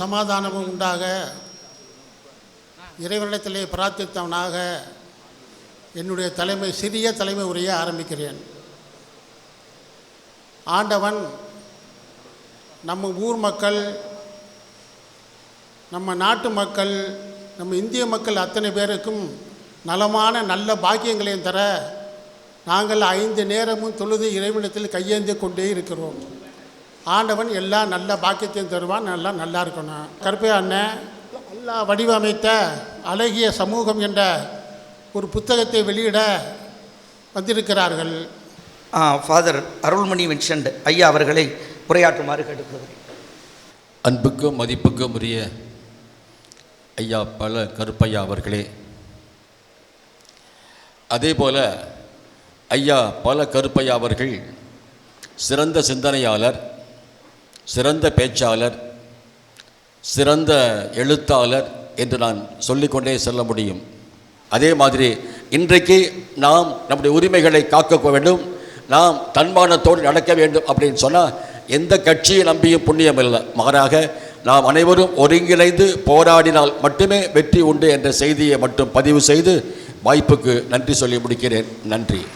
சமாதானமும் உண்டாக. இறைவனிடத்திலே பிரார்த்தித்தவனாக என்னுடைய தலைமை சிறிய தலைமை உரையை ஆரம்பிக்கிறேன். ஆண்டவன் நம்ம ஊர் மக்கள் நம்ம நாட்டு மக்கள் நம்ம இந்திய மக்கள் அத்தனை பேருக்கும் நலமான நல்ல பாக்கியங்களையும் தர நாங்கள் ஐந்து நேரமும் தொழுது இறைவனத்தில் கையேந்தி கொண்டே இருக்கிறோம். ஆண்டவன் எல்லா நல்ல பாக்கியத்தையும் தருவான் நல்லா நல்லா இருக்கணும். கருப்பையா அண்ணன் நல்லா வடிவமைத்த அழகிய சமூகம் என்ற ஒரு புத்தகத்தை வெளியிட வந்திருக்கிறார்கள். ஃபாதர் அருள்மணி வின்சென்ட் ஐயா அவர்களை உரையாற்றுமாறு கேட்டுக்கொள்கிறேன். அன்புக்கும் மதிப்புக்கும் உரிய ஐயா பல கருப்பையா அவர்களே அதே போல ஐயா பல கருப்பையா அவர்கள் சிறந்த சிந்தனையாளர் சிறந்த பேச்சாளர் சிறந்த எழுத்தாளர் என்று நான் சொல்லிக்கொண்டே செல்ல முடியும். அதே மாதிரி இன்றைக்கு நாம் நம்முடைய உரிமைகளை காக்க வேண்டும் நாம் தன்மானத்தோடு நடக்க வேண்டும் அப்படின்னு சொன்னால் எந்த கட்சியை நம்பியும் புண்ணியம் இல்லை. மாறாக நாம் அனைவரும் ஒருங்கிணைந்து போராடினால் மட்டுமே வெற்றி உண்டு என்ற செய்தியை மட்டும் பதிவு செய்து வாய்ப்புக்கு நன்றி சொல்லி முடிக்கிறேன். நன்றி.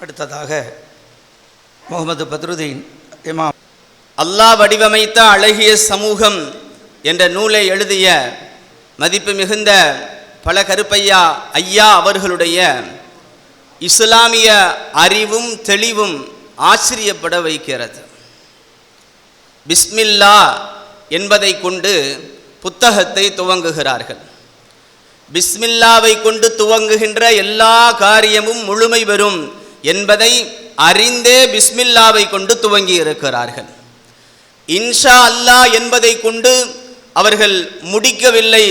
அடுத்ததாக முகமது பத்ருதீன் இமாம். அல்லாஹ் வடிவமைத்த அழகிய சமூகம் என்ற நூலை எழுதிய மதிப்பு மிகுந்த பல கருப்பையா ஐயா அவர்களுடைய இஸ்லாமிய அறிவும் தெளிவும் ஆச்சரியப்பட வைக்கிறது. பிஸ்மில்லா என்பதை கொண்டு புத்தகத்தை துவங்குகிறார்கள். பிஸ்மில்லாவை கொண்டு துவங்குகின்ற எல்லா காரியமும் முழுமை பெறும் என்பதை அறிந்தே பிஸ்மில்லாவை கொண்டு துவங்கி இருக்கிறார்கள் இன்ஷா அல்லாஹ் என்பதை கொண்டு அவர்கள் முடிக்கவில்லை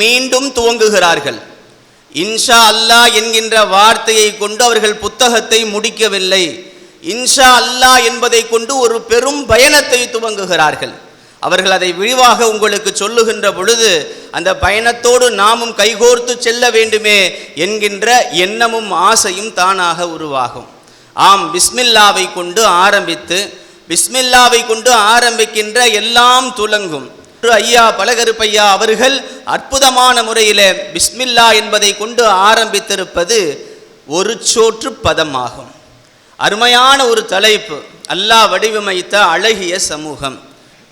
மீண்டும் துவங்குகிறார்கள். இன்ஷா அல்லா என்கின்ற வார்த்தையை கொண்டு அவர்கள் புத்தகத்தை முடிக்கவில்லை. இன்ஷா அல்லா என்பதை கொண்டு ஒரு பெரும் பயணத்தை துவங்குகிறார்கள். அவர்கள் அதை விரிவாக உங்களுக்கு சொல்லுகின்ற பொழுது அந்த பயணத்தோடு நாமும் கைகோர்த்து செல்ல வேண்டுமே என்கின்ற எண்ணமும் ஆசையும் தானாக உருவாகும். ஆம் பிஸ்மில்லாவை கொண்டு ஆரம்பித்து பிஸ்மில்லாவை கொண்டு ஆரம்பிக்கின்ற எல்லாம் துலங்கும். ஐயா பலகருப்பையா அவர்கள் அற்புதமான முறையில் பிஸ்மில்லா என்பதை கொண்டு ஆரம்பித்திருப்பது ஒரு சோற்று பதமாகும். அருமையான ஒரு தலைப்பு. அல்லாஹ் வடிவமைத்த அழகிய சமூகம்.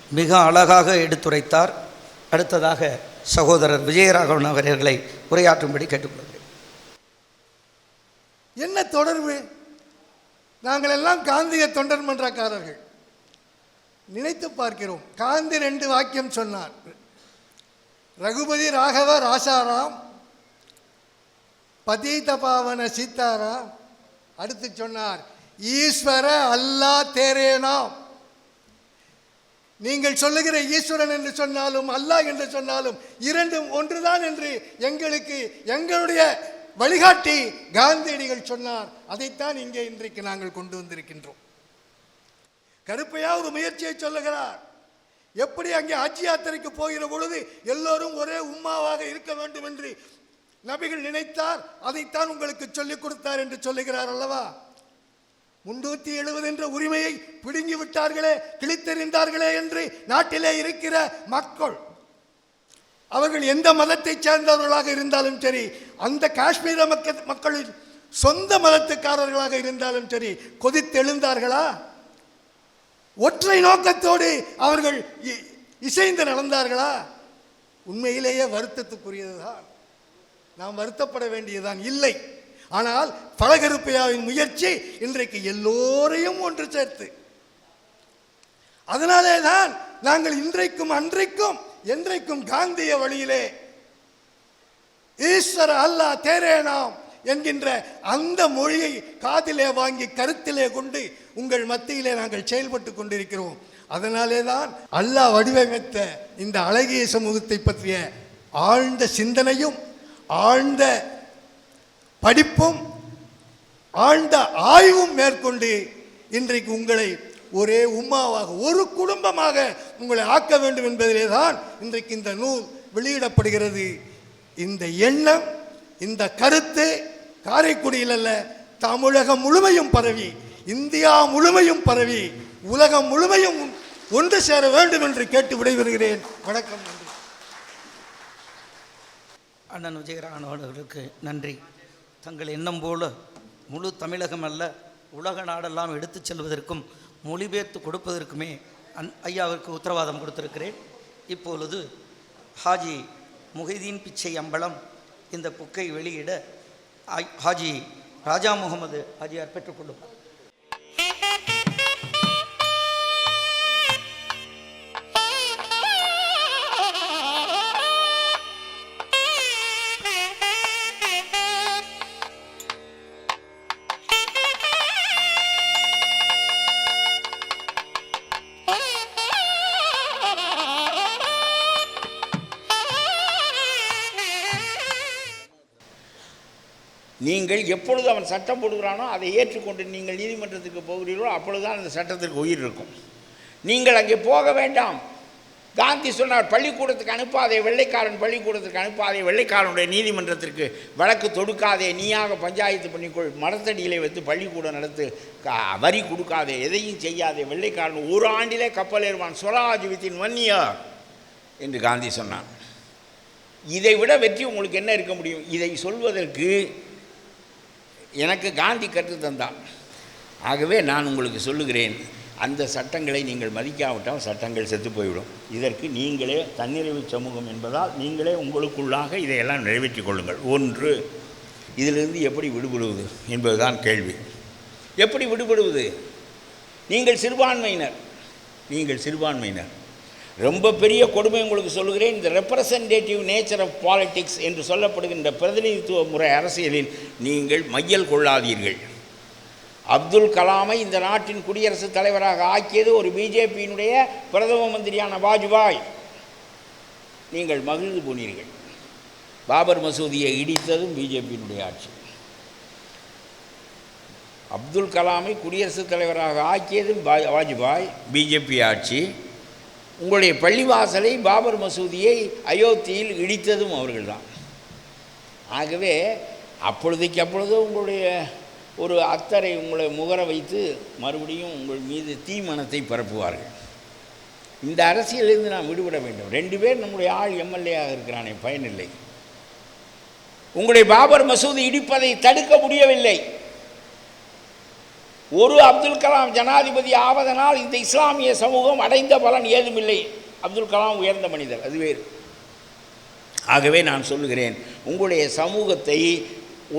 மிக அழகாக எடுத்துரைத்தார். அடுத்ததாக சகோதரர் விஜயராகவன் அவர்களை உரையாற்றும்படி கேட்டுக்கொள்கிறேன். என்ன தொடர்பு? நாங்கள் எல்லாம் காந்திய தொண்டர் மன்றக்காரர்கள் நினைத்து பார்க்கிறோம். காந்தி ரெண்டு வாக்கியம் சொன்னார். ரகுபதி ராகவ ராசாராம் பதீத பாவன சீதாராம் அடுத்து சொன்னார் ஈஸ்வர அல்லா தேரேனாம். நீங்கள் சொல்லுகிற ஈஸ்வரன் என்று சொன்னாலும் அல்லாஹ் என்று சொன்னாலும் இரண்டும் ஒன்றுதான் என்று எங்களுக்கு எங்களுடைய வழிகாட்டி காந்தியடிகள் சொன்னார். அதைத்தான் இங்கே இன்றைக்கு நாங்கள் கொண்டு வந்திருக்கின்றோம். கருப்பையா ஒரு முயற்சியை சொல்லுகிறார். எப்படி அங்கே ஆட்சி யாத்திரைக்கு போகிற பொழுது எல்லோரும் ஒரே உம்மாவாக இருக்க வேண்டும் என்று நபிகள் நினைத்தார். அதைத்தான் உங்களுக்கு சொல்லிக் கொடுத்தார் என்று சொல்லுகிறார் அல்லவா? முன்னூத்தி எழுபது என்ற உரிமையை பிடுங்கி விட்டார்களே கிழித்தெறிந்தார்களே என்று நாட்டிலே இருக்கிற மக்கள் அவர்கள் எந்த மதத்தை சேர்ந்தவர்களாக இருந்தாலும் சரி அந்த காஷ்மீர மக்கள் மக்களின் சொந்த மதத்துக்காரர்களாக இருந்தாலும் சரி கொதித்தெழுந்தார்களா? ஒற்றை நோக்கத்தோடு அவர்கள் இ- இசைந்து நடந்தார்களா? உண்மையிலேயே வருத்தத்துக்குரியதுதான். நாம் வருத்தப்பட வேண்டியதுதான். இல்லை. ஆனால் பழகருப்பையாவின் முயற்சி இன்றைக்கு எல்லோரையும் ஒன்று சேர்த்து. அதனாலே தான் நாங்கள் இன்றைக்கும் அன்றைக்கும் என்றைக்கும் காந்திய வழியிலே ஈஸ்வர அல்லாஹ் தேரேனாம் என்கின்ற அந்த மொழியை காதிலே வாங்கி கருத்திலே கொண்டு உங்கள் மத்தியிலே நாங்கள் செயல்பட்டு கொண்டிருக்கிறோம். அதனாலே தான் அல்லாஹ் வடிவமைத்த இந்த அழகிய சமூகத்தை பற்றிய ஆழ்ந்த சிந்தனையும் ஆழ்ந்த படிப்பும் ஆழ்ந்த ஆய்வும் மேற்கொண்டு இன்றைக்கு உங்களை ஒரே உம்மாவாக ஒரு குடும்பமாக உங்களை ஆக்க வேண்டும் என்பதிலே தான் இன்றைக்கு இந்த நூல் வெளியிடப்படுகிறது. இந்த எண்ணம் இந்த கருத்து காரைக்குடியில் அல்ல தமிழகம் முழுமையும் பரவி இந்தியா முழுமையும் பரவி உலகம் முழுமையும் ஒன்று சேர வேண்டும் என்று கேட்டு விடைபெறுகிறேன். வணக்கம் நன்றி. அண்ணன் விஜயராணவர்களுக்கு அவர்களுக்கு நன்றி. தங்கள் எண்ணம் போல முழு தமிழகம் அல்ல உலக நாடெல்லாம் எடுத்துச் செல்வதற்கும் மொழிபெயர்த்து கொடுப்பதற்குமே அன் ஐயாவிற்கு உத்தரவாதம் கொடுத்திருக்கிறேன். இப்பொழுது ஹாஜி முஹிதீன் பிச்சை அம்பலம் இந்த புக்கை வெளியிட ஹாஜி ராஜா முகமது ஹாஜியார் பெற்றுக்கொள்ளும் நீங்கள் எப்பொழுது அவன் சட்டம் போடுகிறானோ அதை ஏற்றுக்கொண்டு நீங்கள் நீதிமன்றத்துக்கு போகிறீர்களோ அப்பொழுதுதான் அந்த சட்டத்திற்கு உயிர் இருக்கும். நீங்கள் அங்கே போக வேண்டாம். காந்தி சொன்னார் பள்ளிக்கூடத்துக்கு அனுப்பாதே வெள்ளைக்காரன் பள்ளிக்கூடத்துக்கு அனுப்பாதே வெள்ளைக்காரனுடைய நீதிமன்றத்திற்கு வழக்கு தொடுக்காதே நீயாக பஞ்சாயத்து பண்ணிக்கொள் மரத்தடியிலே வைத்து பள்ளிக்கூடம் நடத்து கா- வரி கொடுக்காதே எதையும் செய்யாதே வெள்ளைக்காரன் ஒரு ஆண்டிலே கப்பல் ஏறுவான் ஸ்வராஜ் வித்தின் ஒன் இயர் என்று காந்தி சொன்னான். இதை விட வெற்றி உங்களுக்கு என்ன இருக்க முடியும்? இதை சொல்வதற்கு எனக்கு காந்தி கற்றுத் தந்தான். ஆகவே நான் உங்களுக்கு சொல்லுகிறேன் அந்த சட்டங்களை நீங்கள் மதிக்காவிட்டால் சட்டங்கள் செத்து போய்விடும். இதற்கு நீங்களே தன்னிறைவு சமூகம் என்பதால் நீங்களே உங்களுக்குள்ளாக இதையெல்லாம் நிறைவேற்றிக் கொள்ளுங்கள். ஒன்று இதிலிருந்து எப்படி விடுபடுவது என்பதுதான் கேள்வி. எப்படி விடுபடுவது? நீங்கள் சிறுபான்மையினர். நீங்கள் சிறுபான்மையினர். ரொம்ப பெரிய கொடுமை உங்களுக்கு சொல்லுகிறேன். இந்த ரெப்ரசன்டேட்டிவ் நேச்சர் ஆஃப் பாலிட்டிக்ஸ் என்று சொல்லப்படுகின்ற பிரதிநிதித்துவ முறை அரசியலில் நீங்கள் மையல் கொள்ளாதீர்கள். அப்துல் கலாமை இந்த நாட்டின் குடியரசுத் தலைவராக ஆக்கியது ஒரு பிஜேபியினுடைய பிரதம மந்திரியான வாஜ்பாய். நீங்கள் மகிழ்ந்து போனீர்கள். பாபர் மசூதியை இடித்ததும் பிஜேபியினுடைய ஆட்சி. அப்துல் கலாமை குடியரசுத் தலைவராக ஆக்கியதும் வாஜ்பாய் பிஜேபி ஆட்சி. உங்களுடைய பள்ளிவாசலை பாபர் மசூதியை அயோத்தியில் இடித்ததும் அவர்கள்தான். ஆகவே அப்பொழுதைக்கு அப்பொழுது உங்களுடைய ஒரு அத்தரை உங்களை முகர வைத்து மறுபடியும் உங்கள் மீது தீமனத்தை பரப்புவார்கள். இந்த அரசியலிருந்து நாம் விடுபட வேண்டும். ரெண்டு பேர் நம்முடைய ஆள் எம்எல்ஏயாக இருக்கிறானே பயனில்லை. உங்களுடைய பாபர் மசூதி இடிப்பதை தடுக்க முடியவில்லை. ஒரு அப்துல் கலாம் ஜனாதிபதி ஆவதனால் இந்த இஸ்லாமிய சமூகம் அடைந்த பலன் ஏதுமில்லை. அப்துல் கலாம் உயர்ந்த மனிதர் அது வேறு. ஆகவே நான் சொல்லுகிறேன் உங்களுடைய சமூகத்தை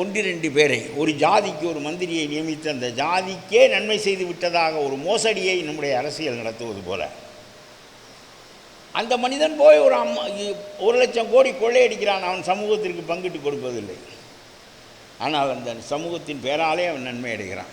ஒன்றிரண்டு பேரை ஒரு ஜாதிக்கு ஒரு மந்திரியை நியமித்து அந்த ஜாதிக்கே நன்மை செய்து விட்டதாக ஒரு மோசடியை நம்முடைய அரசியல் நடத்துவது போல. அந்த மனிதன் போய் ஒரு அம்மா ஒரு லட்சம் கோடி கொள்ளையடிக்கிறான் அவன் சமூகத்திற்கு பங்கிட்டு கொடுப்பதில்லை. ஆனால் அந்த சமூகத்தின் பேராலே அவன் நன்மை அடைகிறான்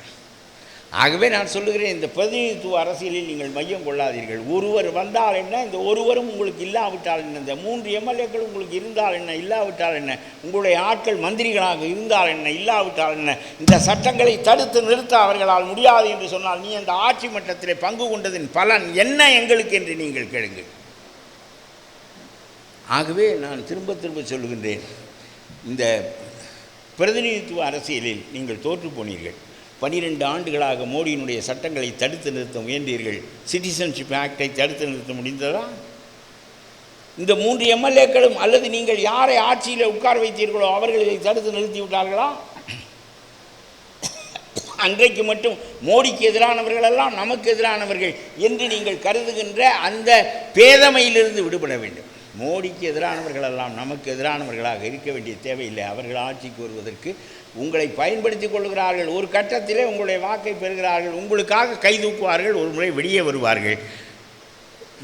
ஆகவே நான் சொல்லுகிறேன் இந்த பிரதிநிதித்துவ அரசியலில் நீங்கள் மையம் கொள்ளாதீர்கள். ஒருவர் வந்தால் என்ன? இந்த ஒருவரும் உங்களுக்கு இல்லாவிட்டால் என்ன? இந்த மூன்று எம்எல்ஏக்கள் உங்களுக்கு இருந்தால் என்ன? இல்லாவிட்டால் என்ன? உங்களுடைய ஆட்கள் மந்திரிகளாக இருந்தால் என்ன? இல்லாவிட்டால் என்ன? இந்த சட்டங்களை தடுத்து நிறுத்த அவர்களால் முடியாது என்று சொன்னால் நீ அந்த ஆட்சி மட்டத்தில் பங்கு கொண்டதின் பலன் என்ன எங்களுக்கு என்று நீங்கள் கேளுங்கள். ஆகவே நான் திரும்ப திரும்ப சொல்லுகின்றேன் இந்த பிரதிநிதித்துவ அரசியலில் நீங்கள் தோற்று போனீர்கள். பனிரெண்டு ஆண்டுகளாக மோடியினுடைய சட்டங்களை தடுத்து நிறுத்த முயன்றீர்கள். சிட்டிசன்ஷிப் ஆக்டை தடுத்து நிறுத்த முடிந்ததா? இந்த மூன்று எம்எல்ஏக்களும் அல்லது நீங்கள் யாரை ஆட்சியில் உட்கார வைத்தீர்களோ அவர்கள் இதை தடுத்து நிறுத்தி விட்டார்களா? அன்றைக்கு மட்டும் மோடிக்கு எதிரானவர்கள் எல்லாம் நமக்கு எதிரானவர்கள் என்று நீங்கள் கருதுகின்ற அந்த பேதமையிலிருந்து விடுபட வேண்டும். மோடிக்கு எதிரானவர்கள் எல்லாம் நமக்கு எதிரானவர்களாக இருக்க வேண்டிய தேவையில்லை. அவர்கள் ஆட்சிக்கு வருவதற்கு உங்களை பயன்படுத்திக் கொள்கிறார்கள் ஒரு கட்டத்திலே உங்களுடைய வாக்கை பெறுகிறார்கள். உங்களுக்காக கை தூக்குவார்கள். ஒரு முறை வெளியே வருவார்கள்.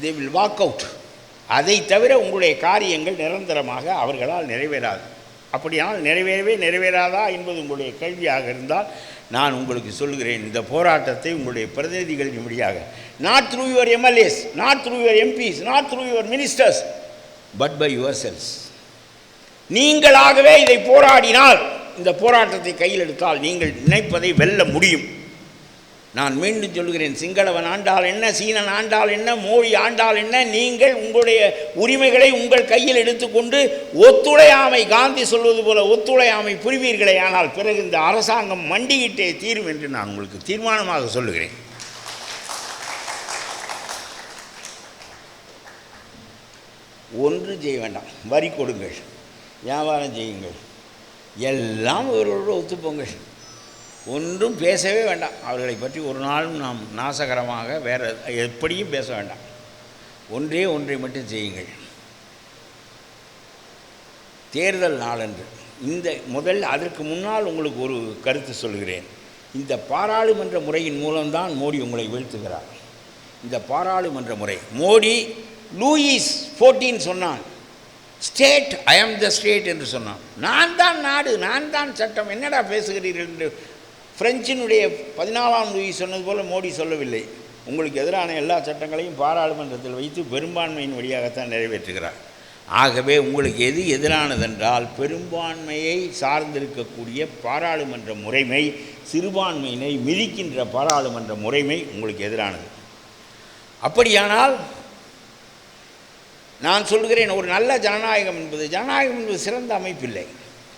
தே வில் வாக் அவுட் அதை தவிர உங்களுடைய காரியங்கள் நிரந்தரமாக அவர்களால் நிறைவேறாது. அப்படியானால் நிறைவேறவே நிறைவேறாதா என்பது உங்களுடைய கேள்வியாக இருந்தால் நான் உங்களுக்கு சொல்கிறேன் இந்த போராட்டத்தை உங்களுடைய பிரதிநிதிகளின் வழியாக not through your MLAs not through your MPs not through your ministers but by your selves நீங்களாகவே இதை போராடினால் இந்த போராட்டத்தை கையில் எடுத்தால் நீங்கள் நினைப்பதை வெல்ல முடியும். நான் மீண்டும் சொல்கிறேன் சிங்களவன் ஆண்டால் என்ன சீனன் ஆண்டால் என்ன மோடி ஆண்டால் என்ன நீங்கள் உங்களுடைய உரிமைகளை உங்கள் கையில் எடுத்துக்கொண்டு ஒத்துழையாமை காந்தி சொல்வது போல ஒத்துழையாமை புரிவீர்களே ஆனால் பிறகு இந்த அரசாங்கம் மண்டியிட்டே தீரும் என்று நான் உங்களுக்கு தீர்மானமாக சொல்லுகிறேன். ஒன்றும் செய்ய வேண்டாம். வரி கொடுங்கள். வியாபாரம் செய்யுங்கள். எல்லாம் இவர்களோடு ஒத்துப்போங்கள் ஒன்றும் பேசவே வேண்டாம். அவர்களை பற்றி ஒரு நாளும் நாம் நாசகரமாக வேறு எப்படியும் பேச வேண்டாம். ஒன்றே ஒன்றை மட்டும் செய்யுங்கள். தேர்தல் நாளன்று. இந்த முதல் அதற்கு முன்னால் உங்களுக்கு ஒரு கருத்து சொல்கிறேன். இந்த பாராளுமன்ற முறையின் மூலம்தான் மோடி உங்களை வீழ்த்துகிறார். இந்த பாராளுமன்ற முறை. மோடி லூயிஸ் ஃபோர்டீன் சொன்னான் state I am the state என்று சொன்னான். நான் தான் நாடு நான் தான் சட்டம் என்னடா பேசுகிறீர்கள் என்று பிரெஞ்சினுடைய பதினாலாம் லூயிஸ் சொன்னது போல் மோடி சொல்லவில்லை. உங்களுக்கு எதிரான எல்லா சட்டங்களையும் பாராளுமன்றத்தில் வைத்து பெரும்பான்மையின் வழியாகத்தான் நிறைவேற்றுகிறார். ஆகவே உங்களுக்கு எது எதிரானதென்றால் பெரும்பான்மையை சார்ந்திருக்கக்கூடிய பாராளுமன்ற முறைமை சிறுபான்மையினை மிதிக்கின்ற பாராளுமன்ற முறைமை உங்களுக்கு எதிரானது. அப்படியானால் நான் சொல்கிறேன் ஒரு நல்ல ஜனநாயகம் என்பது ஜனநாயகம் என்பது சிறந்த அமைப்பில்லை.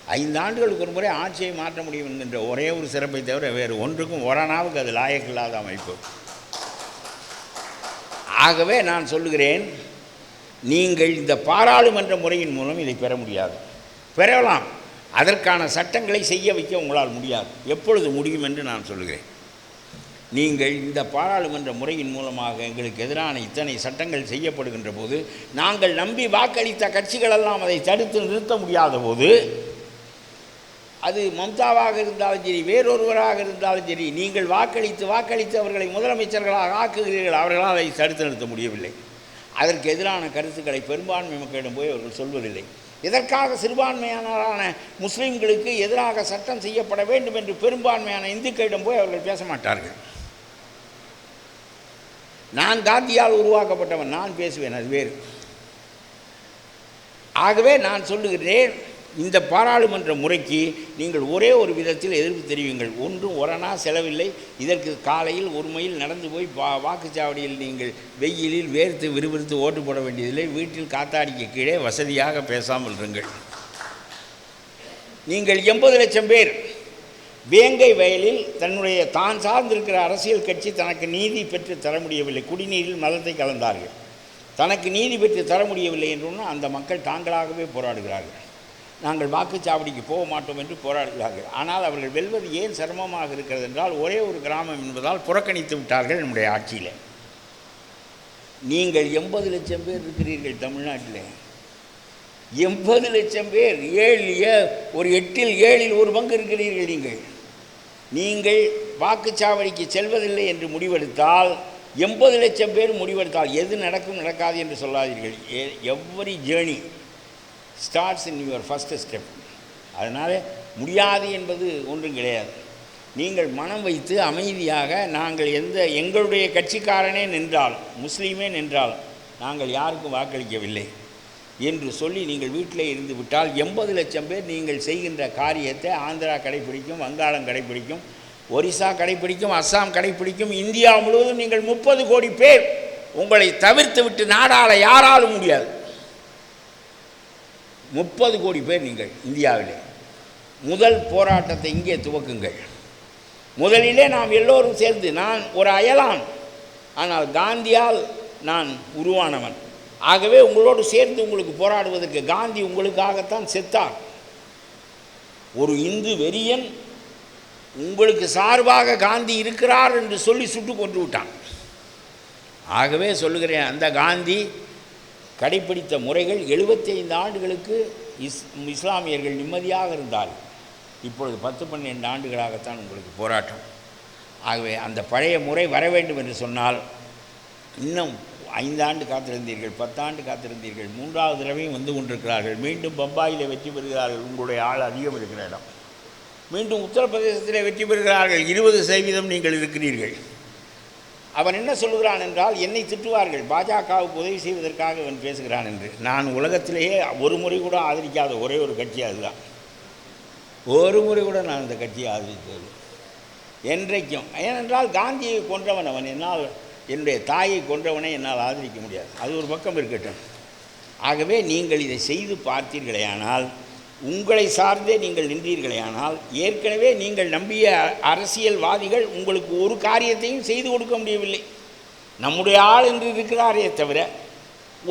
ஐந்து ஆண்டுகளுக்கு ஒரு முறை ஆட்சியை மாற்ற முடியும் என்கின்ற ஒரே ஒரு சிறப்பை தவிர வேறு ஒன்றுக்கும் ஒரணாவுக்கு அது லாயக்கில்லாத அமைப்பு. ஆகவே நான் சொல்லுகிறேன் நீங்கள் இந்த பாராளுமன்ற முறையின் மூலம் இதை பெற முடியாது. பெறலாம். அதற்கான சட்டங்களை செய்ய வைக்க உங்களால் முடியாது. எப்பொழுது முடியும் என்று நான் சொல்லுகிறேன். நீங்கள் இந்த பாராளுமன்ற முறையின் மூலமாக எங்களுக்கு எதிரான இத்தனை சட்டங்கள் செய்யப்படுகின்ற போது நாங்கள் நம்பி வாக்களித்த கட்சிகளெல்லாம் அதை தடுத்து நிறுத்த முடியாத போது அது மம்தாவாக இருந்தாலும் சரி வேறொருவராக இருந்தாலும் சரி நீங்கள் வாக்களித்து வாக்களித்து அவர்களை முதலமைச்சர்களாக ஆக்குகிறீர்கள் அவர்களால் அதை தடுத்து நிறுத்த முடியவில்லை. அதற்கு எதிரான கருத்துக்களை பெரும்பான்மை மக்களிடம் போய் அவர்கள் சொல்வதில்லை. இதற்காக சிறுபான்மையானரான முஸ்லீம்களுக்கு எதிராக சட்டம் செய்யப்பட வேண்டும் என்று பெரும்பான்மையான இந்துக்களிடம் போய் அவர்கள் பேச மாட்டார்கள். நான் காந்தியால் உருவாக்கப்பட்டவன் நான் பேசுவேன் அது வேறு. ஆகவே நான் சொல்லுகிறேன் இந்த பாராளுமன்ற முறைக்கு நீங்கள் ஒரே ஒரு விதத்தில் எதிர்ப்பு தெரிவிங்கள் ஒன்றும் ஒரணா செலவில்லை. இதற்கு காலையில் ஒரு மைல் நடந்து போய் வா வாக்குச்சாவடியில் நீங்கள் வெயிலில் வேர்த்து விறுவிறுத்து ஓட்டு போட வேண்டியதில்லை. வீட்டில் காத்தாடிக்கு கீழே வசதியாக பேசாமல் இருங்கள். நீங்கள் எண்பது லட்சம் பேர் வேங்கை வயலில் தன்னுடைய தான் சார்ந்திருக்கிற அரசியல் கட்சி தனக்கு நீதி பெற்று தர முடியவில்லை. குடிநீரில் மதத்தை கலந்தார்கள். தனக்கு நீதி பெற்று தர முடியவில்லை என்றுன்னா அந்த மக்கள் தாங்களாகவே போராடுகிறார்கள். நாங்கள் வாக்குச்சாவடிக்கு போக மாட்டோம் என்று போராடுகிறார்கள். ஆனால் அவர்கள் வெல்வது ஏன் சிரமமாக இருக்கிறது என்றால் ஒரே ஒரு கிராமம் என்பதால் புறக்கணித்து விட்டார்கள் நம்முடைய ஆட்சியில். நீங்கள் எண்பது லட்சம் பேர் இருக்கிறீர்கள் தமிழ்நாட்டில். எண்பது லட்சம் பேர் ஏழு ஏ ஒரு எட்டில் ஏழில் ஒரு பங்கு இருக்கிறீர்கள் நீங்கள். நீங்கள் வாக்குச்சாவடிக்கு செல்வதில்லை என்று முடிவெடுத்தால் எண்பது லட்சம் பேர் முடிவெடுத்தால் எது நடக்கும் நடக்காது என்று சொல்லாதீர்கள். Every journey starts in your first step. அதனால் முடியாது என்பது ஒன்றும் கிடையாது. நீங்கள் மனம் வைத்து அமைதியாக நாங்கள் எந்த எங்களுடைய கட்சிக்காரனே நின்றால் முஸ்லீமே நின்றால் நாங்கள் யாருக்கும் வாக்களிக்கவில்லை. என்று சொல்லி நீங்கள் வீட்டிலே இருந்து விட்டால் எண்பது லட்சம் பேர் நீங்கள் செய்கின்ற காரியத்தை ஆந்திரா கடைப்பிடிக்கும் வங்காளம் கடைப்பிடிக்கும் ஒரிசா கடைப்பிடிக்கும் அஸ்ஸாம் கடைப்பிடிக்கும் இந்தியா முழுவதும் நீங்கள் முப்பது கோடி பேர் உங்களை தவிர்த்து விட்டு நாடால் யாராலும் முடியாது. முப்பது கோடி பேர் நீங்கள் இந்தியாவிலே. முதல் போராட்டத்தை இங்கே துவக்குங்கள். முதலிலே நாம் எல்லோரும் சேர்ந்து நான் ஒரு அயலான் ஆனால் காந்தியால் நான் உருவானவன். ஆகவே உங்களோடு சேர்ந்து உங்களுக்கு போராடுவதற்கு காந்தி உங்களுக்காகத்தான் செத்தார் ஒரு இந்து வெறியன் உங்களுக்கு சார்பாக காந்தி இருக்கிறார் என்று சொல்லி சுட்டு கொண்டு விட்டான். ஆகவே சொல்லுகிறேன் அந்த காந்தி கடைப்பிடித்த முறைகள் எழுபத்தைந்து ஆண்டுகளுக்கு இஸ் இஸ்லாமியர்கள் நிம்மதியாக இருந்தால் இப்பொழுது பத்து பன்னெண்டு ஆண்டுகளாகத்தான் உங்களுக்கு போராட்டம். ஆகவே அந்த பழைய முறை வர வேண்டும் என்று சொன்னால் இன்னும் ஐந்தாண்டு காத்திருந்தீர்கள் பத்தாண்டு காத்திருந்தீர்கள் மூன்றாவது தடவையும் வந்து கொண்டிருக்கிறார்கள். மீண்டும் பம்பாயில் வெற்றி பெறுகிறார்கள் உங்களுடைய ஆள் அதிகம் இருக்கிற இடம். மீண்டும் உத்தரப்பிரதேசத்தில் வெற்றி பெறுகிறார்கள் இருபது சதவீதம் நீங்கள் இருக்கிறீர்கள். அவன் என்ன சொல்கிறான் என்றால் என்னை திட்டுவார்கள் பாஜகவுக்கு உதவி செய்வதற்காக அவன் பேசுகிறான் என்று. நான் உலகத்திலேயே ஒரு முறை கூட ஆதரிக்காத ஒரே ஒரு கட்சி அதுதான். ஒரு முறை கூட நான் அந்த கட்சியை ஆதரித்தது என்றைக்கும். ஏனென்றால் காந்தியை கொன்றவன் அவன். என்னால் என்னுடைய தாயை கொன்றவனை என்னால் ஆதரிக்க முடியாது. அது ஒரு பக்கம் இருக்கட்டும். ஆகவே நீங்கள் இதை செய்து பார்த்தீர்களேயானால் உங்களை சார்ந்தே நீங்கள் நின்றீர்களேயானால் ஏற்கனவே நீங்கள் நம்பிய அரசியல்வாதிகள் உங்களுக்கு ஒரு காரியத்தையும் செய்து கொடுக்க முடியவில்லை. நம்முடைய ஆள் என்று இருக்கிறாரே தவிர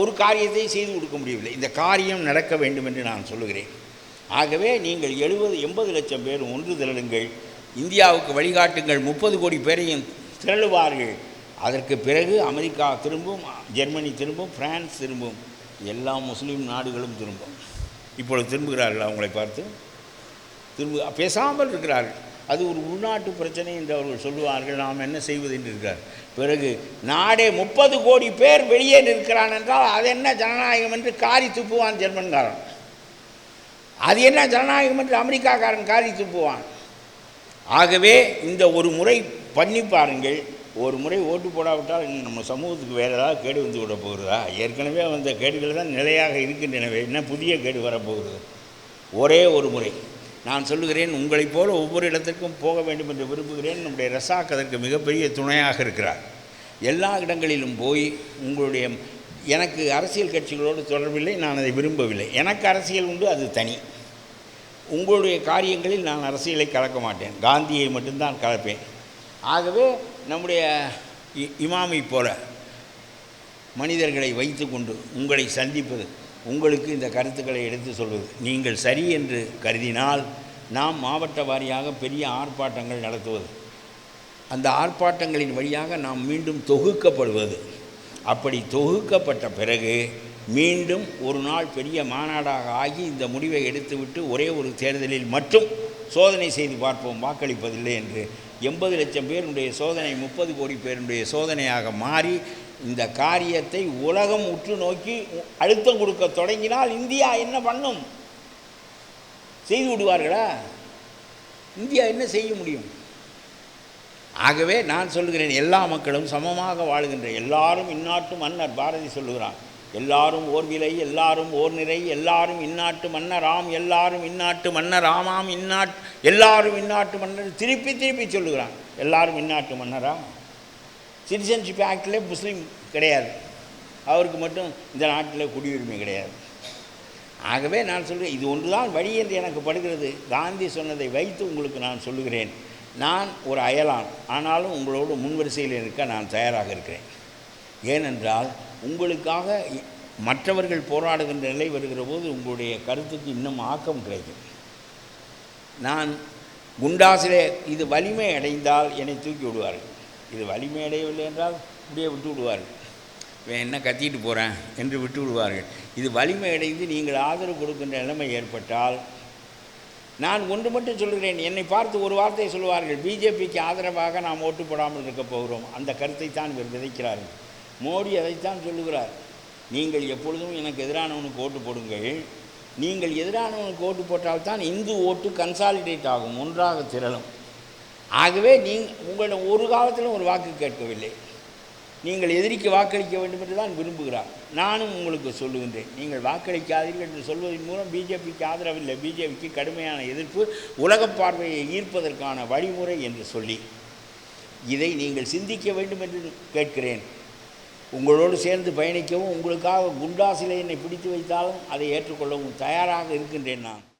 ஒரு காரியத்தை செய்து கொடுக்க முடியவில்லை. இந்த காரியம் நடக்க வேண்டும் என்று நான் சொல்லுகிறேன். ஆகவே நீங்கள் எழுபது எண்பது லட்சம் பேர் ஒன்று திரளுங்கள். இந்தியாவுக்கு வழிகாட்டுங்கள். முப்பது கோடி பேரையும் திரளுவார்கள். அதற்கு பிறகு அமெரிக்கா திரும்பும் ஜெர்மனி திரும்பும் பிரான்ஸ் திரும்பும். எல்லா முஸ்லீம் நாடுகளும் திரும்பும். இப்பொழுது திரும்புகிறார்கள் அவங்களை பார்த்து. திரும்ப பேசாமல் இருக்கிறார்கள். அது ஒரு உள்நாட்டு பிரச்சனை என்று அவர்கள் சொல்லுவார்கள். நாம் என்ன செய்வது என்று இருக்கிறார். பிறகு நாடே முப்பது கோடி பேர் வெளியே நிற்கிறான் என்றால் அது என்ன ஜனநாயகம் என்று காரி துப்புவான் ஜெர்மன்காரன். அது என்ன ஜனநாயகம் என்று அமெரிக்காக்காரன் காரி துப்புவான். ஆகவே இந்த ஒரு முறை பண்ணி பாருங்கள். ஒரு முறை ஓட்டு போடாவிட்டால் இன்னும் நம்ம சமூகத்துக்கு வேறு ஏதாவது கேடு வந்து விட போகிறதா? ஏற்கனவே வந்த கேடுகள் தான் நிலையாக இருக்கின்றனவே என்ன புதிய கேடு வரப்போகிறது ஒரே ஒரு முறை. நான் சொல்லுகிறேன் உங்களைப் போல ஒவ்வொரு இடத்திற்கும் போக வேண்டும் என்று விரும்புகிறேன். நம்முடைய ரசாக் அதற்கு மிகப்பெரிய துணையாக இருக்கிறார். எல்லா இடங்களிலும் போய் உங்களுடைய எனக்கு அரசியல் கட்சிகளோடு தொடர்பில்லை நான் அதை விரும்பவில்லை. எனக்கு அரசியல் உண்டு அது தனி. உங்களுடைய காரியங்களில் நான் அரசியலை கலக்க மாட்டேன். காந்தியை மட்டும்தான் கலப்பேன். ஆகவே நம்முடைய இ- இமாமை போல மனிதர்களை வைத்துக்கொண்டு உங்களை சந்திப்பது உங்களுக்கு இந்த கருத்துக்களை எடுத்து சொல்வது. நீங்கள் சரி என்று கருதினால் நாம் மாவட்ட வாரியாக பெரிய ஆர்ப்பாட்டங்கள் நடத்துவது. அந்த ஆர்ப்பாட்டங்களின் வழியாக நாம் மீண்டும் தொகுக்கப்படுவது. அப்படி தொகுக்கப்பட்ட பிறகு மீண்டும் ஒரு நாள் பெரிய மாநாடாக ஆகி இந்த முடிவை எடுத்துவிட்டு ஒரே ஒரு தேர்தலில் மட்டும் சோதனை செய்து பார்ப்போம் வாக்களிப்பதில்லை என்று எண்பது லட்சம் பேருடைய சோதனை முப்பது கோடி பேருடைய சோதனையாக மாறி இந்த காரியத்தை உலகம் உற்று நோக்கி அழுத்தம் கொடுக்க தொடங்கினால் இந்தியா என்ன பண்ணும்? செய்து விடுவார்களா? இந்தியா என்ன செய்ய முடியும்? ஆகவே நான் சொல்லுகிறேன் எல்லா மக்களும் சமமாக வாழுகின்ற எல்லாரும் இந்நாட்டு மன்னர் பாரதி சொல்லுகிறான் எல்லாரும் ஓர் விலை எல்லாரும் ஓர் நிறை எல்லாரும் இந்நாட்டு மன்னராம் எல்லாரும் இந்நாட்டு மன்னராமாம் இந்நாட் எல்லாரும் இந்நாட்டு மன்னர் திருப்பி திருப்பி சொல்லுகிறான் எல்லாரும் இந்நாட்டு மன்னரா? சிட்டிசன்ஷிப் ஆக்டில் முஸ்லீம் கிடையாது. அவருக்கு மட்டும் இந்த நாட்டில் குடியுரிமை கிடையாது. ஆகவே நான் சொல்கிறேன் இது ஒன்று தான் வழி என்று எனக்கு படுகிறது. காந்தி சொன்னதை வைத்து உங்களுக்கு நான் சொல்லுகிறேன். நான் ஒரு அயலான் ஆனாலும் உங்களோடு முன்வரிசையில் இருக்க நான் தயாராக இருக்கிறேன். ஏனென்றால் உங்களுக்காக மற்றவர்கள் போராடுகின்ற நிலை வருகிற போது உங்களுடைய கருத்துக்கு இன்னும் ஆக்கம் கிடைக்கும். நான் குண்டாசிலே இது வலிமை அடைந்தால் என்னை தூக்கி விடுவார்கள். இது வலிமை அடையவில்லை என்றால் இப்படியே விட்டு விடுவார்கள். இவன் என்ன கத்திட்டு போகிறேன் என்று விட்டு விடுவார்கள். இது வலிமை அடைந்து நீங்கள் ஆதரவு கொடுக்கின்ற நிலைமை ஏற்பட்டால் நான் ஒன்று மட்டும் சொல்கிறேன் என்னை பார்த்து ஒரு வார்த்தை சொல்லுவார்கள். பிஜேபிக்கு ஆதரவாக நாம் ஓட்டு போடாமல் இருக்க போகிறோம். அந்த கருத்தை தான் இவர் விதைக்கிறார்கள். மோடி அதைத்தான் சொல்லுகிறார். நீங்கள் எப்பொழுதும் எனக்கு எதிரானவனுக்கு ஓட்டு போடுங்கள். நீங்கள் எதிரானவனுக்கு ஓட்டு போட்டால்தான் இந்து ஓட்டு கன்சாலிடேட் ஆகும் ஒன்றாக திரளும். ஆகவே நீங்கள் உங்களிடம் ஒரு காலத்திலும் ஒரு வாக்கு கேட்கவில்லை. நீங்கள் எதிரிக்கு வாக்களிக்க வேண்டும் என்று தான் விரும்புகிறார். நானும் உங்களுக்கு சொல்லுகின்றேன். நீங்கள் வாக்களிக்காதீர்கள் என்று சொல்வதன் மூலம் பிஜேபிக்கு ஆதரவில்லை. பிஜேபிக்கு கடுமையான எதிர்ப்பு உலக பார்வையை ஈர்ப்பதற்கான வழிமுறை என்று சொல்லி. இதை நீங்கள் சிந்திக்க வேண்டும் என்று கேட்கிறேன். உங்களோடு சேர்ந்து பயணிக்கவும் உங்களுக்காக குண்டாசிலை என்னை பிடித்து வைத்தாலும் அதை ஏற்றுக்கொள்ளவும் தயாராக இருக்கின்றேன் நான்.